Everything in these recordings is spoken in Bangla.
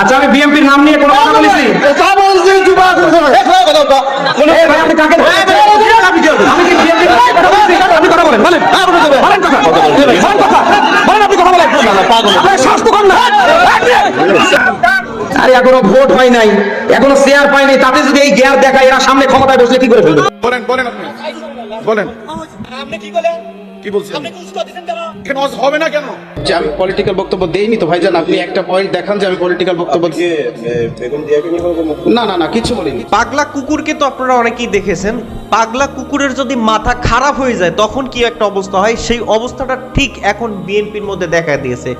আচ্ছা আমি বিএমপির নাম নিয়ে কোনো কথা বলেছি? এই ভাই আপনি কাকে আমি কি বিএনপির কথা বলেছি? আপনি কথা বলেন বলেন। বলেন কথা। বলেন আপনি কথা বলেন। স্বাস্থ্য না। আরে এখনও ভোট হয় নাই এখনও শেয়ার পাই নাই তাতে যদি এই জ্ঞান দেখায় এরা সামনে ক্ষমতায় বসলে কি করে ফেলবে? বলেন বলেন আপনি। বলেন। আপনি কি বলেন? কি বলছেন? কেন? কেন আজ হবে না কেন? যে আমি পলিটিক্যাল বক্তব্য দেইনি তো ভাইজান আপনি একটা পয়েন্ট দেখান যে আমি পলিটিক্যাল বক্তব্য না না না কিছু বলিনি। পাগলা কুকুরকে তো আপনারা অনেকেই দেখেছেন। পাগলা কুকুরের যদি মাথা খারাপ হয়ে যায় তখন কি একটা অবস্থা হয়? সেই অবস্থাটা ঠিক এখন বিএনপির মধ্যে দেখা দিয়েছে।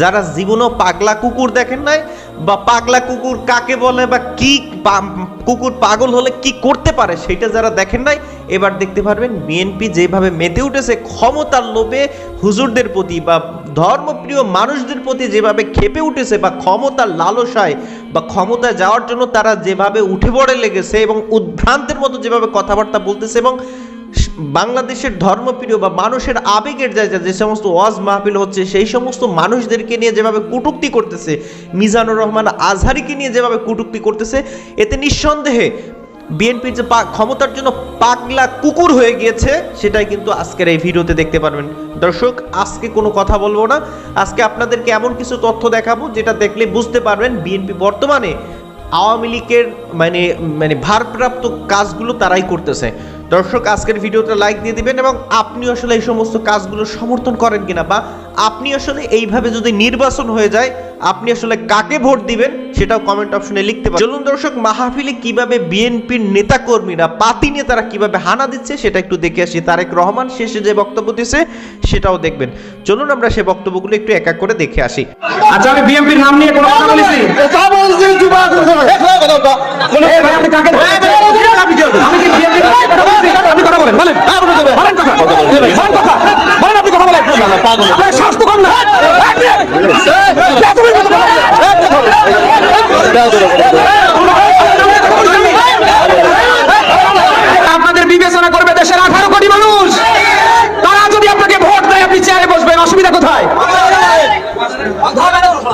যারা জীবনও পাগলা কুকুর দেখেন নাই বা পাগলা কুকুর কাকে বলে বা কি কুকুর পাগল হলে কি করতে পারে সেটা যারা দেখেন নাই, এবার দেখতে পারবেন বিএনপি যেভাবে মেতে উঠেছে, ক্ষমতার লোভে হুজুরদের প্রতি বা ধর্মপ্রিয় মানুষদের প্রতি যেভাবে খেপে উঠেছে বা ক্ষমতার লালসায় বা ক্ষমতায় যাওয়ার জন্য তারা যেভাবে উঠে পড়ে লেগেছে এবং উদ্ভ্রান্তের মতো যেভাবে কথাবার্তা বলতেছে এবং বাংলাদেশের ধর্মপ্রিয় বা মানুষের আবেগের জায়গা যে সমস্ত ওয়াজ মাহফিল হচ্ছে, সেই সমস্ত মানুষদেরকে নিয়ে যেভাবে কটূক্তি করতেছে, মিজানুর রহমান আজহারিকে নিয়ে যেভাবে কটূক্তি করতেছে, এতে নিঃসন্দেহে বিএনপির যে ক্ষমতার জন্য পাগলা কুকুর হয়ে গিয়েছে, সেটাই কিন্তু আজকের এই ভিডিওতে দেখতে পারবেন। দর্শক, আজকে কোনো কথা বলব না। আজকে আপনাদেরকে এমন কিছু তথ্য দেখাবো, যেটা দেখলে বুঝতে পারবেন বিএনপি বর্তমানে আওয়ামী লীগের মানে মানে ভারপ্রাপ্ত কাজগুলো তারাই করতেছে। দর্শক আজকের ভিডিওটা লাইক দিয়ে দিবেন এবং আপনি আসলে এই সমস্ত কাজগুলো সমর্থন করেন কিনা বা আপনি আসলে এইভাবে যদি নির্বাচন হয়ে যায় আপনি আসলে কাকে ভোট দিবেন সেটাও কমেন্ট অপশনে লিখতে পারেন। চলুন দর্শক মাহফিলে কীভাবে বিএনপির নেতাকর্মীরা পাতি নেতারা কীভাবে হানা দিচ্ছে সেটা একটু দেখে আসি। তারেক রহমান শেষে যে বক্তব্য দিচ্ছে সেটাও দেখবেন। চলুন আমরা সেই বক্তব্যগুলো একটু এক এক করে দেখে আসি। আচ্ছা আমি বিএনপির নাম নিয়ে কোনো কথা বলেছি? এই ভাই আপনি কাকে আমি কি বিএনপির আপনি কথা বলেন বলেন বলেন কথা। বলেন। কথা। বলেন আপনি কথা বলেন। আপনার স্বাস্থ্য কম না বিবেচনা করবে দেশের আঠারো কোটি মানুষ তারা যদি আপনাকে ভোট দেয় আপনি চেয়ারে বসবেন অসুবিধা কোথায়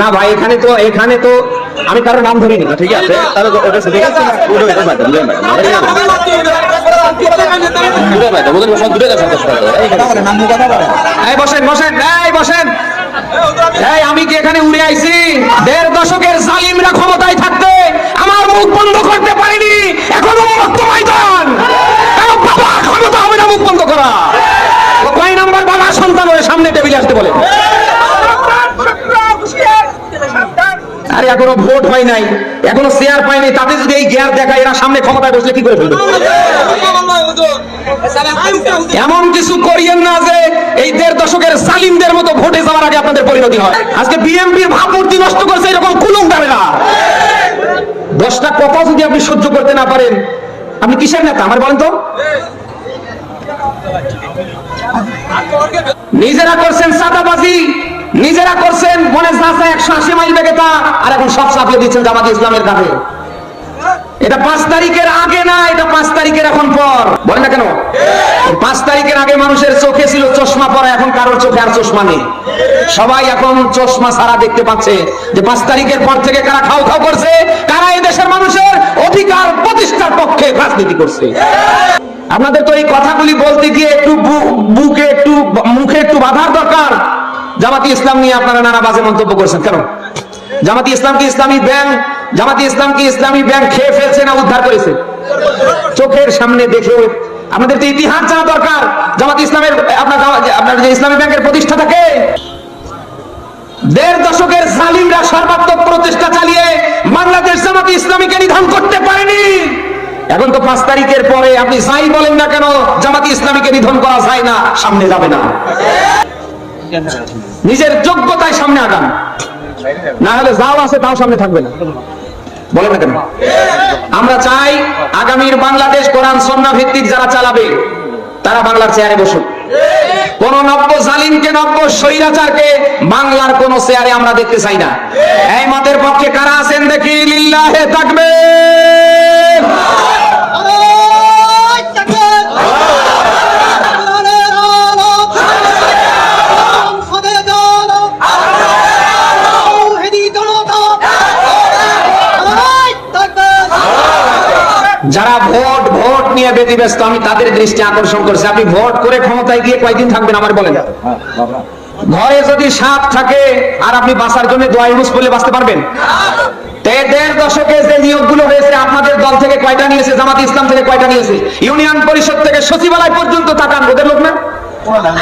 না ভাই এখানে তো এখানে তো আমি কারও নাম ধরিনি ঠিক আছে? এই বসেন বসেন বসেন। এই আমি কি এখানে উড়ে আইছি? দেড় দশকের জালিমরা ক্ষমতায় থাকতে আমার মুখ বন্ধ করতে পারিনি। এখন উন্মুক্ত ময়দান। বাবা ক্ষমতা হবে না মুখ বন্ধ করা ও কয় নাম্বার বাবা সন্তান হয়ে সামনে টেবিলে আসতে বলে। আরে, এখনও ভোট হয় নাই। এখনও শেয়ার পাই নাই তাতে যদি এই জ্ঞান দেখায়, এরা সামনে ক্ষমতায় বসলে কি করে ফেলবে? এমন কিছু করিয়েন না যে এই দেড় দশকের সালিমদের মতো ভোটে যাওয়ার আগে আপনাদের পরিণতি হয়। আজকে বিএনপির ভাবমূর্তি নষ্ট করছে এরকম কুলুম না দশটা কথা যদি আপনি সহ্য করতে না পারেন, আপনি কিসের নেতা? আমার বলেন তো। নিজেরা করছেন সাদাবাজি নিজেরা করছেন মনে চাষা একশো আশি মাইল বেগে তা, আর এখন সব চাপিয়ে দিচ্ছেন জামাত ইসলামের কাছে এটা পাঁচ তারিখের আগে না, এটা পাঁচ তারিখের এখন পর। বলেন না কেন? পাঁচ তারিখের আগে মানুষের চোখে ছিল চশমা পরা, এখন কারোর চোখে আর চশমা নেই। সবাই এখন চশমা সারা দেখতে পাচ্ছে যে পাঁচ তারিখের পর থেকে কারা খাও খাও করছে, কারা এই দেশের মানুষের অধিকার প্রতিষ্ঠার পক্ষে রাজনীতি করছে। আপনাদের তো এই কথাগুলি বলতে গিয়ে একটু বুকে একটু, মুখে একটু বাধার দরকার। জামাতি ইসলাম নিয়ে আপনারা নানা বাজে মন্তব্য করছেন, কেন? জামাতি ইসলাম কি ইসলামী ব্যাংক জামাতি ইসলাম কি ইসলামী ব্যাংক খেয়ে ফেলছে না উদ্ধার করেছে? চোখের সামনে দেখে আমাদের তো ইতিহাস জানা দরকার। জামাত ইসলামের, আপনার আপনার যে ইসলামী ব্যাংকের প্রতিষ্ঠাতাকে দেড় দশকের জালিমরা সর্বাত্মক প্রচেষ্টা চালিয়ে বাংলাদেশ জামাত ইসলামীকে নিধন করতে পারেনি। এখন তো পাঁচ তারিখের পরে আপনি যাই বলেন না কেন, জামাতি ইসলামীকে নিধন করা যায় না, সামনে যাবে না। নিজের যোগ্যতায় সামনে আগান। না হলে যাও আছে, তাও সামনে থাকবে না। বলেন না কেন? আমরা চাই আগামীর বাংলাদেশ কোরআন সন্না ভিত্তিক যারা চালাবে, তারা বাংলার চেয়ারে বসুক। কোন নব্য জালিমকে, নব্য স্বৈরাচারকে বাংলার কোন চেয়ারে আমরা দেখতে চাই না। এই মতের পক্ষে কারা আছেন দেখি? লিল্লাহে থাকবে ভোট নিয়ে ব্যতিব্যস্ত আমি তাদের দৃষ্টি আকর্ষণ করছি। আপনি ভোট করে ক্ষমতায় গিয়ে কয়দিন থাকবেন আমার বলেন। ঘরে যদি সাপ থাকে আর আপনি বাঁচার জন্য দোয়া ইউজ করলে বাঁচতে পারবেন? দেড় দশকে যে নিয়োগগুলো হয়েছে আপনাদের দল থেকে কয়টা নিয়েছে? জামাত ইসলাম থেকে কয়টা নিয়েছে? ইউনিয়ন পরিষদ থেকে সচিবালয় পর্যন্ত তাকান ওদের লোক না?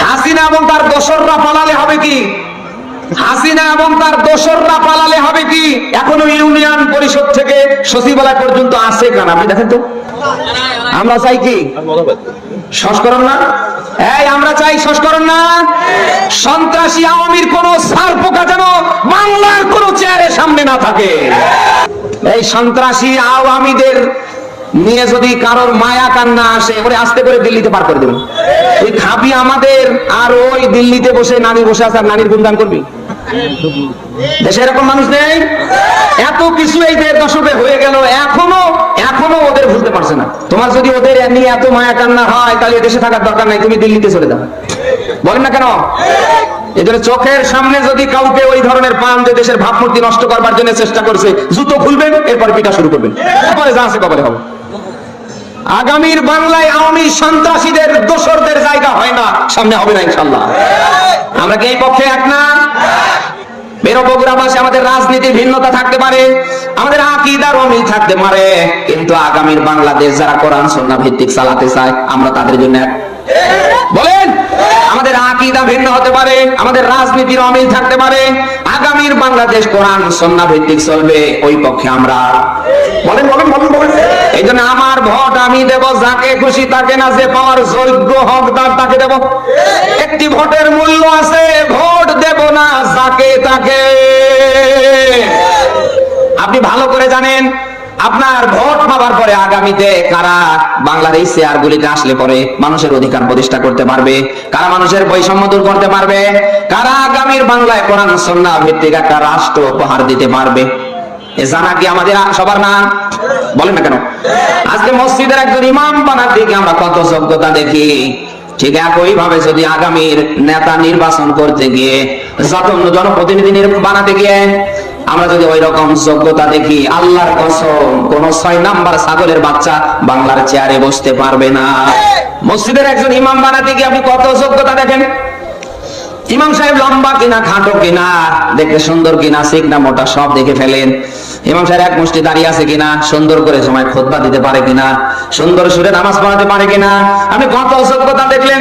হাসিনা এবং তার দোসররা পালালে হবে কি? হাসিনা এবং তার দোসররা পালালে হবে কি? এখনও ইউনিয়ন পরিষদ থেকে সচিবালয় পর্যন্ত আছে কেন? আপনি দেখেন তো। আমরা চাই কি? সংস্করণ না? এই, আমরা চাই সংস্করণ না। সন্ত্রাসী আওয়ামীর কোন সার পোকা যেন বাংলার কোন চেয়ারের সামনে না থাকে। এই সন্ত্রাসী আওয়ামীদের নিয়ে যদি কারোর মায়া কান্না আসে, ওরে আস্তে করে দিল্লিতে পার করে দেবেন। তুই খাবি আমাদের, আর ওই দিল্লিতে বসে নানি বসে আছে, আর নানির গুণগান করবি? দেশে এরকম মানুষ নেই? এত কিছু এই দেড় দশকে হয়ে গেল, এখনও এখনও ওদের ভুলতে পারছে না। তোমার যদি ওদের নিয়ে এত মায়া কান্না হয়, তাহলে দেশে থাকার দরকার নাই, তুমি দিল্লিতে চলে যাও। বলেন না কেন? জন্য চোখের সামনে যদি কাউকে ওই ধরনের পান যে দেশের ভাবমূর্তি নষ্ট করবার জন্য চেষ্টা করছে, জুতো খুলবেন, এরপর পিঠা শুরু করবেন। তারপরে যা আছে কবলে হবে। আগামীর বাংলায় আওয়ামী সন্ত্রাসীদের, দোসরদের জায়গা হয় না, সামনে হবে না ইনশাল্লাহ। আমরা কি এই পক্ষে এক না? আমাদের রাজনীতির ভিন্নতা থাকতে পারে, আমাদের আকিদার অমিল থাকতে পারে, কিন্তু আগামীর বাংলাদেশ যারা কোরআন সন্না ভিত্তিক চালাতে চায়, আমরা তাদের জন্য আকিদা ভিন্ন হতে পারে, আমাদের রাজনীতির অমিল থাকতে পারে। আগামীর বাংলাদেশ কোরআন সন্না ভিত্তিক চলবে, ওই পক্ষে আমরা। বলেন বলেন বলেন বলেন। এই জন্য আমার ভোট আমি দেব, যাকে খুশি তাকে না, যে পাওয়ার যোগ্য হকদার তাকে দেব। একটি ভোটের মূল্য আছে, ভোট দেব না, যাকে তাকে। আপনি ভালো করে জানেন আপনার ভোট পাওয়ার পরে আগামীতে কারা বাংলার এই চেয়ার গুলিতে আসলে পরে মানুষের অধিকার প্রতিষ্ঠা করতে পারবে? কারা মানুষের বৈষম্য দূর করতে পারবে? কারা আগামীর বাংলায় কোরআন সন্না ভিত্তিক একটা রাষ্ট্র উপহার দিতে পারবে? জনপ্রতিনিধি বানাতে গিয়ে আমরা যদি ওই রকম যোগ্যতা দেখি, আল্লাহর কসম, কোন ছয় নাম্বার ছাগলের বাচ্চা বাংলার চেয়ারে বসতে পারবে না। মসজিদের একজন ইমাম বানাতে গিয়ে আপনি কত যোগ্যতা দেখেন? ইমাম সাহেব লম্বা কিনা, খাটো কিনা, দেখতে সুন্দর কিনা, শিখ না মোটা, সব দেখে ফেলেন। ইমাম সাহেব এক মুষ্টি দাঁড়িয়ে আছে কিনা, সুন্দর করে সময় খোদবা দিতে পারে কিনা, সুন্দর সুরে নামাজ পড়াতে পারে কিনা। আপনি কত অযোগ্যতা দেখলেন?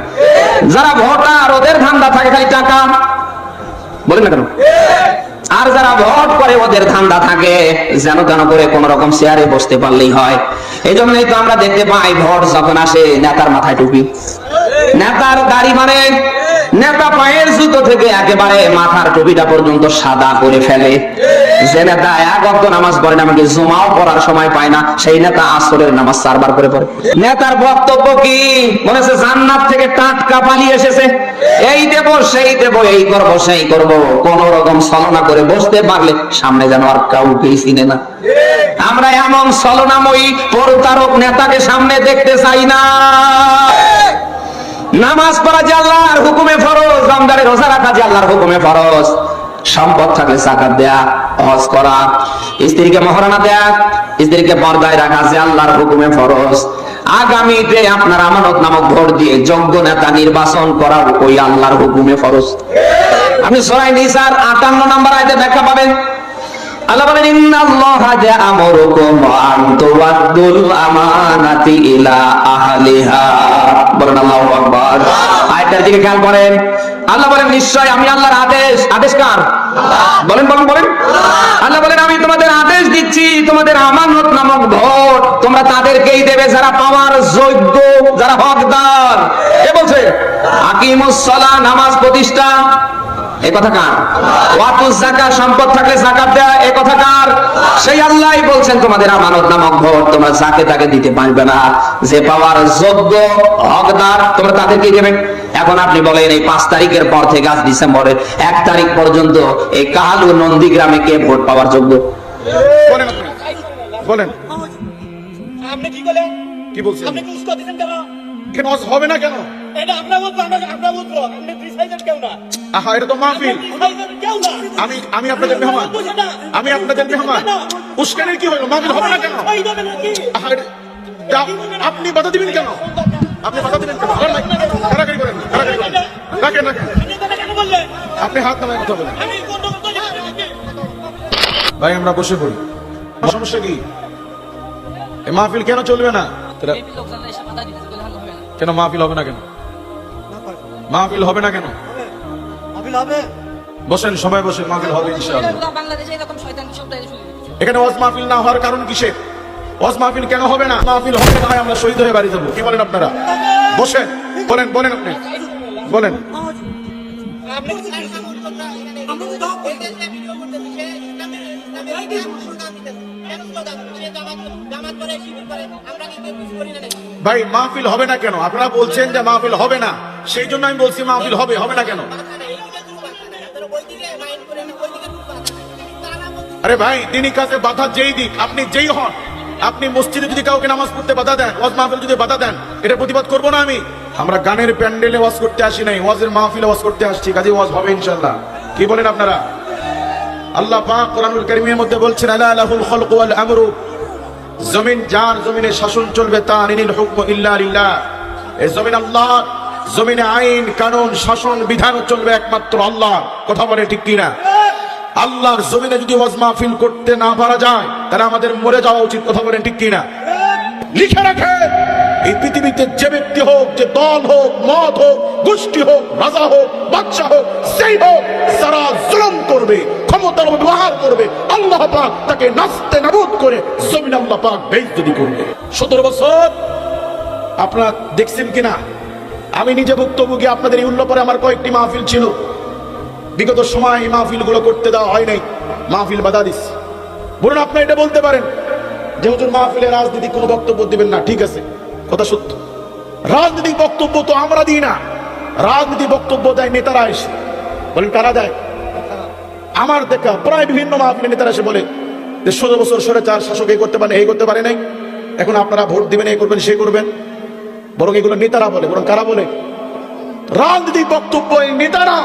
যারা ভোটার, ওদের ধান্দা থাকে খালি টাকা। বলেন না কেন? আর যারা ভোট করে, ওদের ধান্দা থাকে। যেন তেন করে কোন রকম শেয়ারে বসতে পারলেই হয়। এই জন্যই তো আমরা দেখতে পাই, ভোট যখন আসে, নেতার মাথায় টুপি। নেতার দাড়ি মানে নেতা পায়ের জুতো থেকে একেবারে মাথার টুপিটা পর্যন্ত সাদা করে ফেলে। যে নেতা এক অক্ত নামাজ পড়ে না, আমাকে জুমাও পড়ার সময় পায় না, সেই নেতা আসরের নামাজ চারবার করে পড়ে। নেতার বক্তব্য কি? মনে হচ্ছে জান্নাত থেকে টাটকা পালিয়ে এসেছে। এই দেব, সেই দেব, এই করব, সেই করব। কোন রকম ছলনা করে বসতে পারলে সামনে যেন আর কাউকেই চিনে না। আমরা এমন ছলনাময়ী প্রতারক নেতাকে সামনে দেখতে চাই না। নামাজ পড়া যে আল্লাহর হুকুমে ফরজ রমজানের রোজা রাখা যে আল্লাহর হুকুমে ফরজ। সম্পদ থাকলে জাকাত দেয়া, হজ করা। স্ত্রীকে মহারণা দেয়া, স্ত্রীকে পর্দায় রাখা যে আল্লাহর হুকুমে ফরজ। আগামীতে আপনার আমানত নামক ভোট দিয়ে যোগ্য নেতা নির্বাচন করা ওই আল্লাহর হুকুমে ফরজ। আপনি সরাই নিসার আটান্ন নাম্বার আয়তে ব্যাখ্যা পাবেন। আল্লাহ বলেন, ইন্নাল্লাহা ইয়া'মুরুকুম আন তুওয়াদ্দুল আমানাতি ইলা আহলিহা। বলেন, আল্লাহু আকবার। আয়াতের দিকে খেয়াল করেন। আল্লাহ বলেন, নিশ্চয় আমি আল্লাহর আদেশ। আদেশ কার? বলেন বলেন বলেন। আল্লাহ বলেন, আমি তোমাদের আদেশ দিচ্ছি, তোমাদের আমানত নামক ভোট। তোমরা তাদেরকেই দেবে যারা পাওয়ার যোগ্য, যারা হকদার। কে বলছে? আকিমুস সালাহ, নামাজ প্রতিষ্ঠা। এই কথা কার? ওয়াতুজ যাকাত সম্পদ থাকলে যাকাত দেয়া এই কথা কার? সেই আল্লাহই বলছেন তোমাদের আমানত নামক ভোট তোমরা যাকে তাকে দিতে পারবে না। যে পাওয়ার যোগ্য হকদার তোমরা তাদেরকে দেবে? এখন আপনি বলেন এই পাঁচ তারিখের পর থেকে আজ ডিসেম্বরের এক তারিখ পর্যন্ত এই কাহালু নন্দীগ্রামে কে ভোট পাওয়ার যোগ্য? বলেন আপনি। কি বলছেন? আপনি কি উস্কো দিচ্ছেন কেন? কেন? হবে না কেন? এটা আমরা বলব আপনি কেউ না। আহা এটা তো মাহফিল আমি আমি আপনাদের মেহমান। আমি আপনাদের মেহমান। উস্কানির কি হলো? মাহফিল হবে না কেন? আপনি বাধা দিবেন কেন? আপনি বাধা দিবেন কেন। কারাকারি করেন কারাকারি করেন। রাখেন রাখেন। আপনি কেন বললেন? আপনি হাত নামায় কথা বলেন। আমি কোন রকম জানি নাকি? ভাই আমরা বসে পড়ি। সমস্যা কি? এই মাহফিল কেন চলবে না? কেন মাহফিল হবে না কেন মাহফিল হবে না কেন হবে বসেন সবাই বসেন মাহফিল হবে এখানে ওয়াজ মাহফিল না হওয়ার কারণ কিসের ওয়াজ মাহফিল কেন হবে না মাহফিল হবে না আমরা শহীদ হয়ে বাড়ি যাব কি বলেন আপনারা বসেন বলেন বলেন আপনি বলেন আমরা ভাই, মাহফিল হবে না কেন? আপনারা বলছেন যে মাহফিল হবে না। সেই জন্য আমি বলছি মাহফিল হবে হবে না কেন? আরে ভাই, তিনি কাজে বাধা যেই দিক, আপনি যেই হন, আপনি মসজিদে যদি কাউকে নামাজ পড়তে বাধা দেন, ওয়াজ মাহফিল যদি বাধা দেন, এটা প্রতিবাদ করব না আমি? আমরা গানের প্যান্ডেলে ওয়াজ করতে আসি নাই, ওয়াজের মাহফিলে ওয়াজ করতে আসছি, কাজে ওয়াজ হবে ইনশাল্লাহ কি বলেন আপনারা? আল্লাহ পাক কোরআনুল কারীমের মধ্যে বলছেন, আলা লাহুল খালকু ওয়াল আমরু। জমিন, যার জমিনে শাসন চলবে তা নিনিল হুকম ইল্লা লিল্লাহ। জমিন আল্লাহ, জমিনে আইন, কানুন, শাসন, বিধান চলবে একমাত্র আল্লাহ। কথা বলে ঠিক কিনা? আল্লাহর জমিনে যদি ওয়াজ মাহফিল করতে না পারা যায়, তাহলে আমাদের মরে যাওয়া উচিত। কথা বলেন ঠিক কিনা? লিখে রাখে, এই পৃথিবীতে যে ব্যক্তি হোক, যে দল হোক, মত হোক, গোষ্ঠী হোক, রাজা হোক বাদশা হোক, সেই হোক যারা জুলুম করবে। ক্ষমতার ব্যবহার করবে। আল্লাহ পাক তাকে নাস্তে নাবুদ করে জমিন আল্লাহ পাক বেইজ্জতি করবে। সতেরো বছর, আপনারা দেখছেন কিনা? আমি নিজে ভুক্তভোগী, আপনাদের এই উল্লো পরে আমার কয়েকটি মাহফিল ছিল। বিগত সময় মাহফিলগুলো করতে দেওয়া হয় নাই। মাহফিল বাধা দিস বলুন, আপনি এটা বলতে পারেন যে, হুজুর, মাহফিলে রাজনীতিক কোনো বক্তব্য দিবেন না। ঠিক আছে, কথা সত্য। রাজনৈতিক বক্তব্য তো আমরা দিই না। রাজনীতি বক্তব্য দেয় নেতারা এসে। বলেন, কারা দেয়? আমার দেখা প্রায় বিভিন্ন মাহফিলে নেতারা এসে বলে যে ষোলো বছর সরে চার শাসক এই করতে পারে এই করতে পারে নাই। এখন আপনারা ভোট দিবেন এই করবেন, সে করবেন। বরং এগুলো নেতারা বলে, বরং কারা বলে? রাজনৈতিক বক্তব্য এই নেতারা।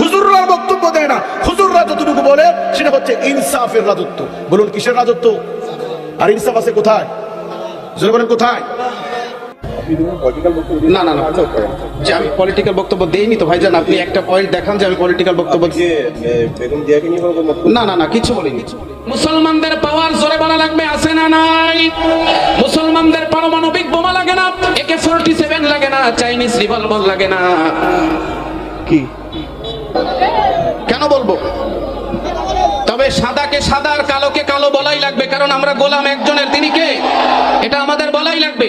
হুজুররা বক্তব্য দেয় না। হুজুররা যতটুকু বলে, সেটা হচ্ছে ইনসাফের রাজত্ব। বলুন, কিসের রাজত্ব? আর ইনসাফ আছে কোথায়? বলেন, কোথায়? না না না যে আমি পলিটিক্যাল বক্তব্য দেইনি তো ভাইজান আপনি একটা পয়েন্ট দেখান যে আমি পলিটিক্যাল বক্তব্য না না না কিছু বলিনি। মুসলমানদের পাওয়ার জোরে বলা লাগবে আছে না নাই? মুসলমানদের পারমাণবিক বোমা লাগে না একে ফোরটি সেভেন লাগে না চাইনিজ রিভলভার লাগে না। কি? কেন বলব? তবে সাদাকে সাদা আর কালোকে কালো বলাই লাগবে, কারণ আমরা গোলাম একজনের, তিনি কে? এটা আমাদের বলাই লাগবে।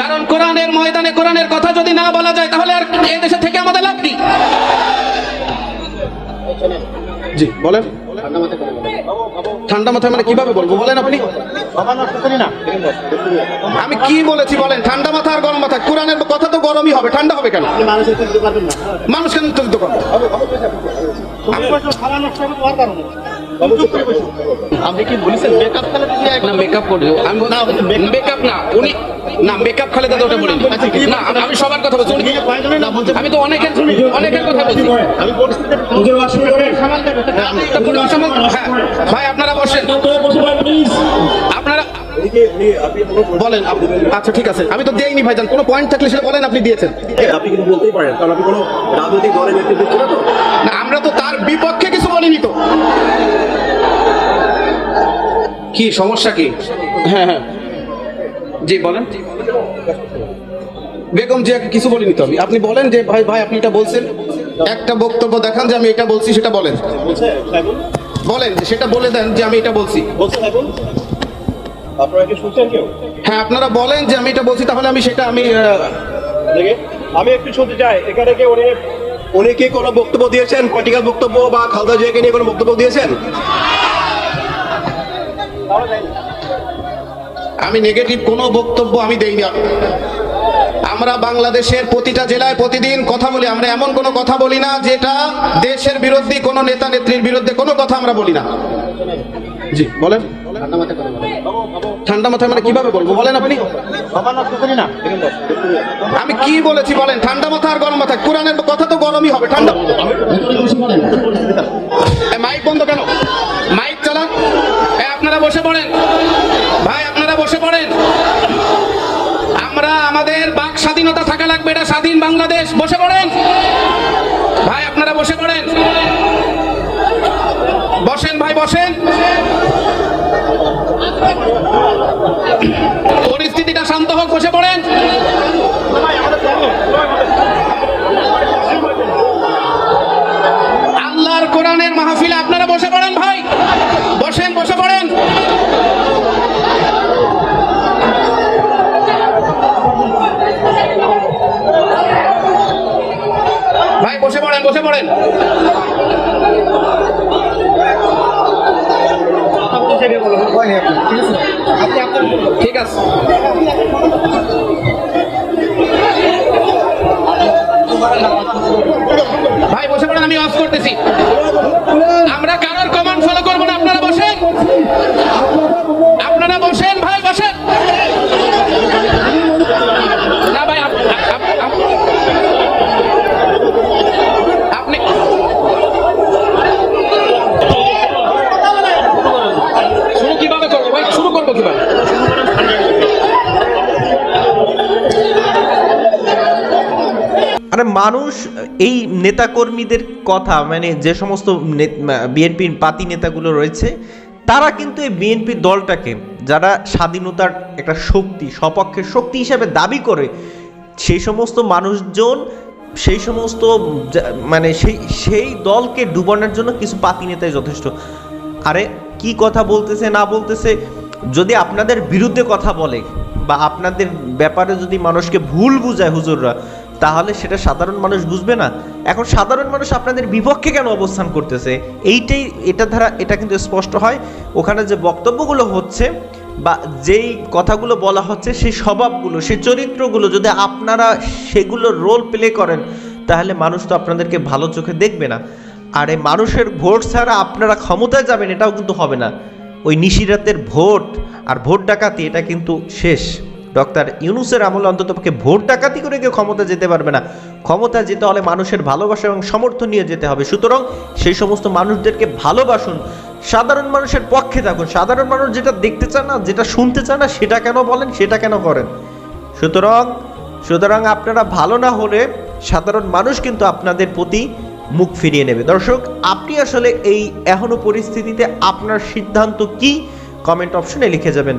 কারণ কোরআনের ময়দানে কোরআনের কথা যদি না বলা যায়, তাহলে আর এই দেশে থেকে আমাদের লাভ কি? জি, বলেন। ঠান্ডা মাথায় মানে কীভাবে বলব? বলেন আপনি। আমি কি বলেছি বলেন? ঠান্ডা মাথা আর গরম মাথা। কোরআনের কথা তো গরমই হবে। ঠান্ডা হবে কেন? নির্যাতিত করবে আপনি কি বলেছেন মেকআপ খালে না মেকআপ করে। আমি না মেকআপ না উনি না মেকআপ খালে দাদা ওটা বলিনি। না আমি- আমি সবার কথা বলছি আমি তো অনেকের অনেকের কথা বলছি। তা? পুরো সামাল- হ্যাঁ, ভাই আপনারা বসেন। আপনারা বলেন আচ্ছা ঠিক আছে। আমি তো দেইনি ভাইজান। কোনো পয়েন্ট থাকলে সেটা বলেন আপনি দিয়েছেন। আপনি কিন্তু বলতেই পারেন কারণ আপনি কোনো রাজনৈতিক দলের নেতৃত্ব না বিপক্ষে কিছু বলিনি তো। কি সমস্যা কি? হ্যাঁ হ্যাঁ। জি বলেন। বেগম জিয়াকে কিছু বলিনি তো? আমি আপনি বলেন যে ভাই ভাই আপনি এটা বলছেন। একটা বক্তব্য দেখান যে আমি এটা বলছি সেটা বলেন। বলেন। যে সেটা বলে দেন যে আমি এটা বলছি। বলছে সাইবুল আপনারা কি শুনছেন কেউ? হ্যাঁ আপনারা বলেন যে আমি এটা বলছি তাহলে আমি সেটা আমি দেখে আমি একটু শুনতে চাই। এখানে কি উনি উনি কি কোনো বক্তব্য দিয়েছেন? পলিটিক্যাল বক্তব্য বা খালদা জিয়াকে নিয়ে কোনো বক্তব্য দিয়েছেন? আমি নেগেটিভ কোনো বক্তব্য আমি দেই না আমরা বাংলাদেশের প্রতিটা জেলায় প্রতিদিন কথা বলি। আমরা এমন কোনো কথা বলি না যেটা দেশের বিরোধী কোনো নেতা নেত্রীর বিরুদ্ধে কোনো কথা আমরা বলি না। জি বলেন। ঠান্ডা মাথায় মানে কীভাবে বলব? বলেন আপনি। আমি কি বলেছি বলেন? ঠান্ডা মাথা আর গরম মাথা। কোরআনের কথা তো গরমই হবে, ঠান্ডা। মাইক বন্ধ কেন? মাইক চালান। আপনারা বসে পড়েন। ভাই, আপনারা বসে পড়েন। আমরা আমাদের বাক স্বাধীনতা থাকা লাগবে, এটা স্বাধীন বাংলাদেশ। বসে পড়েন ভাই আপনারা বসে পড়েন বসেন ভাই বসেন পরিস্থিতিটা শান্ত হোক বসে পড়েন আল্লাহর কোরআনের মাহফিলে আপনারা বসে পড়েন ভাই বসেন বসে পড়েন ভাই বসে পড়েন বসে পড়েন ঠিক আছে ভাই বসে পড়েন আমি অফ করতেছি আমরা কারোর কমান্ড ফলো করব না আপনারা বসেন আপনারা বসেন ভাই বসেন না ভাই আপ- আপ- আপ- আপনি শুরু কীভাবে করব ভাই শুরু করব কীভাবে আরে মানুষ, এই নেতাকর্মীদের কথা মানে যে সমস্ত বিএনপির পাতি নেতাগুলো রয়েছে, তারা কিন্তু এই বিএনপি দলটাকে, যারা স্বাধীনতার একটা শক্তি সপক্ষের শক্তি হিসাবে দাবি করে, সেই সমস্ত মানুষজন, সেই সমস্ত মানে সেই সেই দলকে ডুবানোর জন্য কিছু পাতি নেতাই যথেষ্ট। আরে, কি কথা বলতেছে, না বলতেছে, যদি আপনাদের বিরুদ্ধে কথা বলে, বা আপনাদের ব্যাপারে যদি মানুষকে ভুল বুঝায় হুজুররা তাহলে সেটা সাধারণ মানুষ বুঝবে না। এখন সাধারণ মানুষ আপনাদের বিপক্ষে কেন অবস্থান করতেছে? এইটাই, এটা দ্বারা এটা কিন্তু স্পষ্ট হয়। ওখানে যে বক্তব্যগুলো হচ্ছে বা যেই কথাগুলো বলা হচ্ছে, সেই স্বভাবগুলো, সেই চরিত্রগুলো যদি আপনারা সেগুলো রোল প্লে করেন, তাহলে মানুষ তো আপনাদেরকে ভালো চোখে দেখবে না। আর এই মানুষের ভোট ছাড়া আপনারা ক্ষমতায় যাবেন, এটাও কিন্তু হবে না। ওই নিশিরাতের ভোট আর ভোট ডাকাতি, এটা কিন্তু শেষ। ডক্টর ইউনুসের আমলে অন্ততপক্ষে ভোট ডাকাতি করে কেউ ক্ষমতা যেতে পারবে না। ক্ষমতা যেতে হলে মানুষের ভালোবাসা এবং সমর্থন নিয়ে যেতে হবে। সুতরাং সেই সমস্ত মানুষদেরকে ভালোবাসুন। সাধারণ মানুষের পক্ষে থাকুন। সাধারণ মানুষ যেটা দেখতে চান না, যেটা শুনতে চান না, সেটা কেন বলেন, সেটা কেন করেন? সুতরাং সুতরাং আপনারা ভালো না হলে সাধারণ মানুষ কিন্তু আপনাদের প্রতি মুখ ফিরিয়ে নেবে। দর্শক, আপনি আসলে এই এখনও পরিস্থিতিতে আপনার সিদ্ধান্ত কি? কমেন্ট অপশনে লিখে যাবেন।